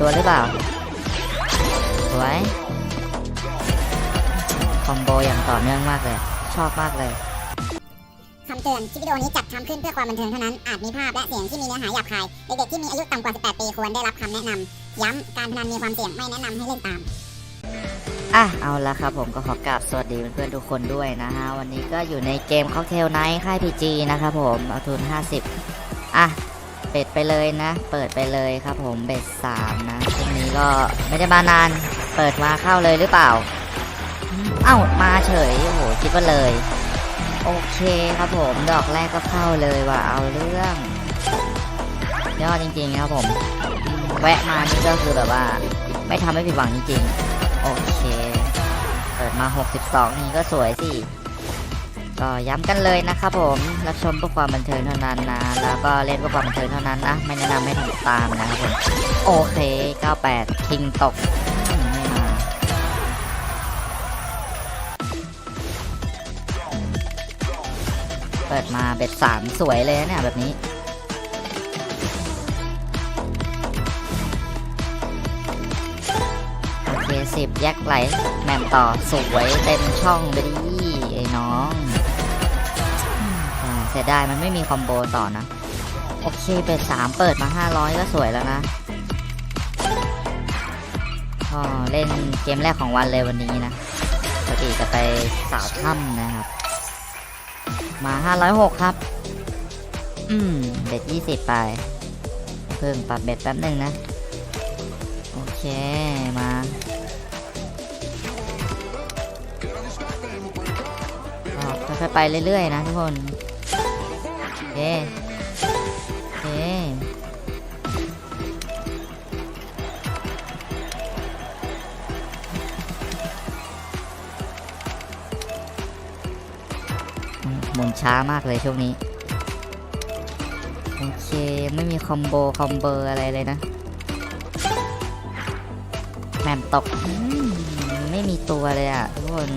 ตัวหรือเปล่าสวยคอมโบอย่างต่อเนื่องมากเลย ชอบมากเลยคำเตือนคลิปวิดีโอนี้จัดทำขึ้นเพื่อความบันเทิงเท่านั้น อาจมีภาพและเสียงที่มีเนื้อหาหยาบคาย เด็กๆที่มีอายุต่ำกว่า 18 ปีควรได้รับคำแนะนำ ย้ำการพนันมีความเสี่ยงไม่แนะนำให้เล่นตาม อะ เอาละครับผมก็ขอกราบสวัสดีเพื่อนๆทุกคนด้วยนะฮะ วันนี้ก็อยู่ในเกมค็อกเทลไนท์ค่ายพีจีนะครับผมเอาทุน 50 อะ เปิดไปเลยนะ เปิดไปเลยครับผมเบ็ดสามนะช่วงนี้ก็ไม่ได้มานาน เปิดมาเข้าเลยหรือเปล่า เอ้ามาเฉยโอ้โหคิดว่าเลย โอเคครับผมดอกแรกก็เข้าเลยว่ะเอาเรื่องยอดจริงๆครับผม แวะมานี่ก็คือแบบว่า ไม่ทำให้ผิดหวังจริงๆ โอเค เปิดมา 62 นี่ก็สวยสิ ก็ย้ำกันเลยนะครับผมรับชมเพื่อความบันเทิงเท่านั้นนะ แล้วก็เล่นเพื่อความบันเทิงเท่านั้นนะ ไม่แนะนำให้ทำตามนะครับผมโอเค 98 คิงตกเปิดมาเบ็ดสามสวยเลยเนี่ยแบบนี้โอเคสิบแยกไหลแมมต่อสวยเต็มช่องไปดิ เสียดายมันไม่มีคอมโบต่อนะ โอเคเบ็ดสามเปิดมา 500 ก็สวยแล้วนะก็เล่นเกมแรกของวันเลยวันนี้นะปกติจะไปสาวถ้ำนะครับ มา 506 ครับ อืมเบ็ด20 ไป เพิ่งปรับเบ็ดแป๊บหนึ่งนะ โอเคมาค่อยๆไปเรื่อยๆนะทุกคน เคโอเคอืมหมุนช้ามากเลยช่วงนี้ โอเค ไม่มีคอมโบ คอมเบอร์อะไรเลยนะแหม่มตกอืมไม่มีตัวเลยอะ ทุกคน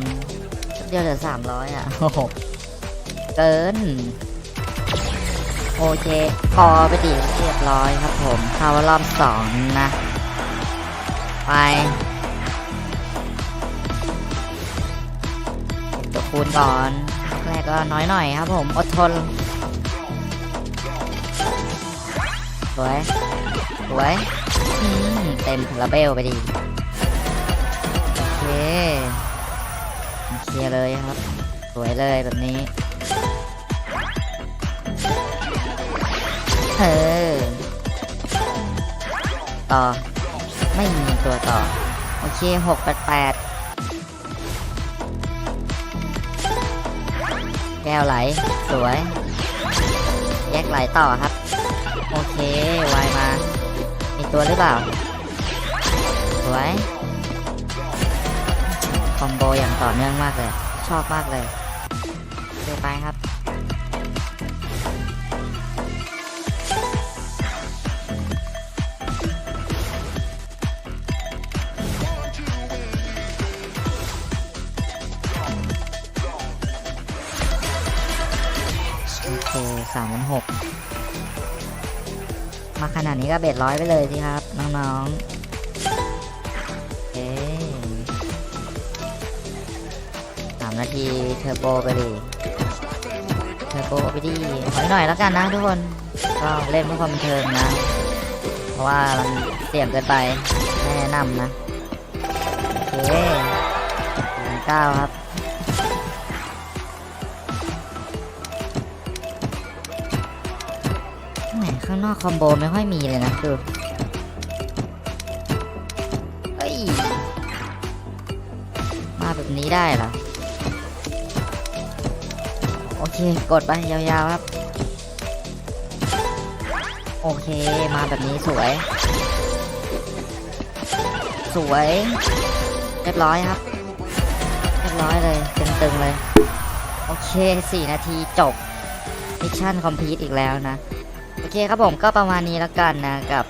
เดียวเหลือสามร้อยอะ โอ้โห เกิน โอเคพอไปดิเรียบร้อยครับผมเข้ารอบสองนะ ไปตัวคูณก่อนแรกก็น้อยหน่อยครับผม อดทน สวย สวยเต็มระเบลไปดีโอเคเคลียร์เลยครับ สวยเลยแบบนี้ ออต่อ ไม่มีตัวต่อ โอเคหกแปดแปดแก้วไหล สวย แยกไหลต่อครับ โอเควายมา มีตัวหรือเปล่า สวย คอมโบอย่างต่อเนื่องมากเลย ชอบมากเลยเดินไปครับ สามพันหกมาขนาดนี้ก็เบ็ดร้อยไปเลยสิครับ น้องๆเอ๊สามนาทีเทอร์โบไปดิเทอร์โบไปดิขอหน่อยแล้วกันนะทุกคน ก็เล่นเพื่อความเทิงนะ เพราะว่ามันเสี่ยงเกินไปไม่แนะนำนะ โอเคเก้าครับ ข้างนอกคอมโบไม่ค่อยมีเลยนะดูเอ้ย มาแบบนี้ได้เหรอ โอเค กดไปยาวๆครับ โอเค มาแบบนี้สวย สวย เรียบร้อยครับ เรียบร้อยเลยตึงๆเลย โอเค 4 นาทีจบมิชชั่นคอมพลีทอีกแล้วนะ โอเคครับผมก็ประมาณนี้แล้วกันนะกับ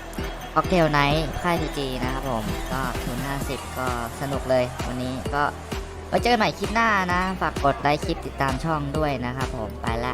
ค็อกเทลไนท์ค่ายพีจีนะครับผมก็ทุน50 ก็สนุกเลย วันนี้ก็ไว้เจอกันใหม่คลิปหน้านะ ฝากกดไลค์คลิปติดตามช่องด้วยนะครับผมไปละ